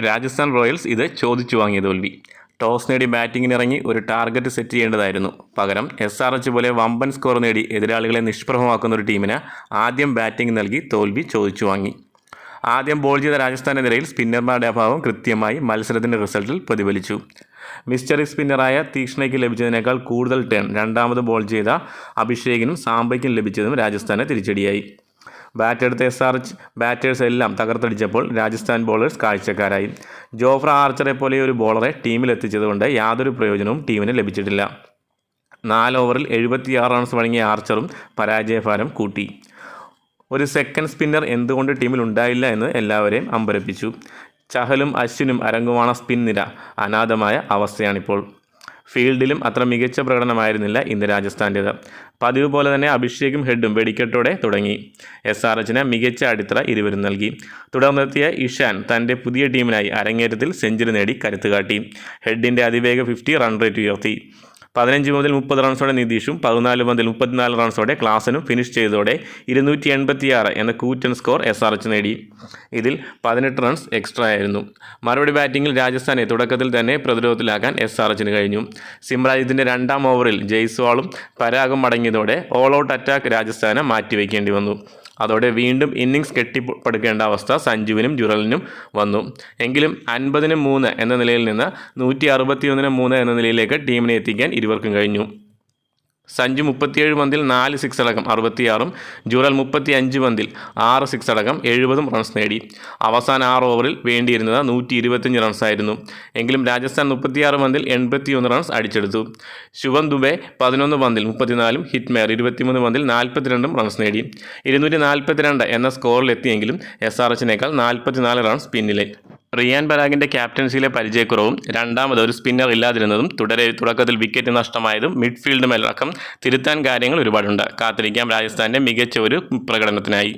Rajasthan Royals ഇത് ചോദിച്ചു വാങ്ങിയ തോൽവി ടോസ് നേടി ബാറ്റിങ്ങിനിറങ്ങി ഒരു ടാർഗറ്റ് സെറ്റ് ചെയ്യേണ്ടതായിരുന്നു. പകരം എസ് ആർ എച്ച് പോലെ വമ്പൻ സ്കോർ നേടി എതിരാളികളെ നിഷ്പ്രഭമാക്കുന്ന ഒരു ടീമിന് ആദ്യം ബാറ്റിംഗ് നൽകി തോൽവി ചോദിച്ചു വാങ്ങി. ആദ്യം ബോൾ ചെയ്ത രാജസ്ഥാന്റെ നിരയിൽ സ്പിന്നർമാരുടെ അഭാവം കൃത്യമായി മത്സരത്തിന്റെ റിസൾട്ടിൽ പ്രതിഫലിച്ചു. മിസ്റ്ററി സ്പിന്നറായ തീക്ഷ്ണയ്ക്ക് ലഭിച്ചതിനേക്കാൾ കൂടുതൽ ടേൺ രണ്ടാമത് ബോൾ ചെയ്ത അഭിഷേകിനും സാമ്പയ്ക്കും ലഭിച്ചതും രാജസ്ഥാനെ തിരിച്ചടിയായി. ബാറ്റ് എടുത്ത എസ് ആർ ബാറ്റേഴ്സ് എല്ലാം തകർത്തടിച്ചപ്പോൾ രാജസ്ഥാൻ ബോളേഴ്സ് കാഴ്ചക്കാരായി. ജോഫ്ര ആർച്ചറെ പോലെ ഒരു ബോളറെ ടീമിലെത്തിച്ചതുകൊണ്ട് യാതൊരു പ്രയോജനവും ടീമിന് ലഭിച്ചിട്ടില്ല. നാല് ഓവറിൽ എഴുപത്തിയാറ് റൺസ് വഴങ്ങിയ ആർച്ചറും പരാജയഭാരം കൂട്ടി. ഒരു സെക്കൻഡ് സ്പിന്നർ എന്തുകൊണ്ട് ടീമിൽ ഉണ്ടായില്ല എന്ന് എല്ലാവരെയും അമ്പരപ്പിച്ചു. ചഹലും അശ്വിനും അരങ്ങുവാണ സ്പിൻ നിര. അനാഥമായ അവസ്ഥയാണിപ്പോൾ. ഫീൽഡിലും അത്ര മികച്ച പ്രകടനമായിരുന്നില്ല ഇന്ന് രാജസ്ഥാന്റേത് പതിവ് പോലെ തന്നെ അഭിഷേകും ഹെഡും വെടിക്കെട്ടോടെ തുടങ്ങി. എസ് ആർ എച്ചിന് മികച്ച അടിത്തറ ഇരുവരും നൽകി. തുടർന്നെത്തിയ ഇഷാൻ തന്റെ പുതിയ ടീമിനായി അരങ്ങേറ്റത്തിൽ സെഞ്ചുറി നേടി കരുത്തുകാട്ടി ഹെഡിന്റെ അതിവേഗ ഫിഫ്റ്റി റൺ റേറ്റ് ഉയർത്തി. പതിനഞ്ച് മുതൽ മുപ്പത് റൺസോടെ നിതീഷും പതിനാല് മുതൽ മുപ്പത്തിനാല് റൺസോടെ ക്ലാസനും ഫിനിഷ് ചെയ്തതോടെ ഇരുന്നൂറ്റി എൺപത്തിയാറ് എന്ന കൂറ്റൻ സ്കോർ എസ് ആർ എച്ച് നേടി. ഇതിൽ പതിനെട്ട് റൺസ് എക്സ്ട്രാ ആയിരുന്നു. മറുപടി ബാറ്റിംഗിൽ രാജസ്ഥാനെ തുടക്കത്തിൽ തന്നെ പ്രതിരോധത്തിലാക്കാൻ എസ് ആർ എച്ചിന് കഴിഞ്ഞു. സിംറാജിത്തിന്റെ രണ്ടാം ഓവറിൽ ജയ്സ്വാളും പരാഗും മടങ്ങിയതോടെ ഓൾ ഔട്ട് അറ്റാക്ക് രാജസ്ഥാന് മാറ്റിവെക്കേണ്ടി വന്നു. അതോടെ വീണ്ടും ഇന്നിങ്സ് കെട്ടിപ്പടുക്കേണ്ട അവസ്ഥ സഞ്ജുവിനും ജുറലിനും വന്നു. എങ്കിലും അൻപതിന് മൂന്ന് എന്ന നിലയിൽ നിന്ന് നൂറ്റി അറുപത്തിയൊന്നിന് മൂന്ന് എന്ന നിലയിലേക്ക് ടീമിനെ എത്തിക്കാൻ ഇരുവർക്കും കഴിഞ്ഞു. സഞ്ജു മുപ്പത്തിയേഴ് പന്തിൽ നാല് സിക്സ് അടക്കം അറുപത്തിയാറും. ജുറൽ മുപ്പത്തി അഞ്ച് പന്തിൽ ആറ് സിക്സ് അടക്കം എഴുപതും റൺസ് നേടി. അവസാന ആറ് ഓവറിൽ വേണ്ടിയിരുന്നത് നൂറ്റി ഇരുപത്തിയഞ്ച് റൺസായിരുന്നു എങ്കിലും രാജസ്ഥാൻ മുപ്പത്തിയാറ് പന്തിൽ എൺപത്തിയൊന്ന് റൺസ് അടിച്ചെടുത്തു. ശുഭം ദുബെ പതിനൊന്ന് പന്തിൽ മുപ്പത്തിനാലും ഹിറ്റ്മേർ ഇരുപത്തിമൂന്ന് പന്തിൽ നാൽപ്പത്തിരണ്ടും റൺസ് നേടി. ഇരുന്നൂറ്റി നാൽപ്പത്തിരണ്ട് എന്ന സ്കോറിലെത്തിയെങ്കിലും എസ് ആർ എച്ചിനേക്കാൾ നാൽപ്പത്തിനാല് റൺസ് പിന്നിലെ. റിയാൻ പരാഗിന്റെ ക്യാപ്റ്റൻസിയിലെ പരിചയക്കുറവും രണ്ടാമത് ഒരു സ്പിന്നർ ഇല്ലാതിരുന്നതും തുടരെ തുടക്കത്തിൽ വിക്കറ്റ് നഷ്ടമായതും മിഡ്ഫീൽഡ് മേലടക്കം തിരുത്താൻ കാര്യങ്ങൾ ഒരുപാടുണ്ട്. കാത്തിരിക്കാം രാജസ്ഥാന്റെ മികച്ച ഒരു പ്രകടനത്തിനായി.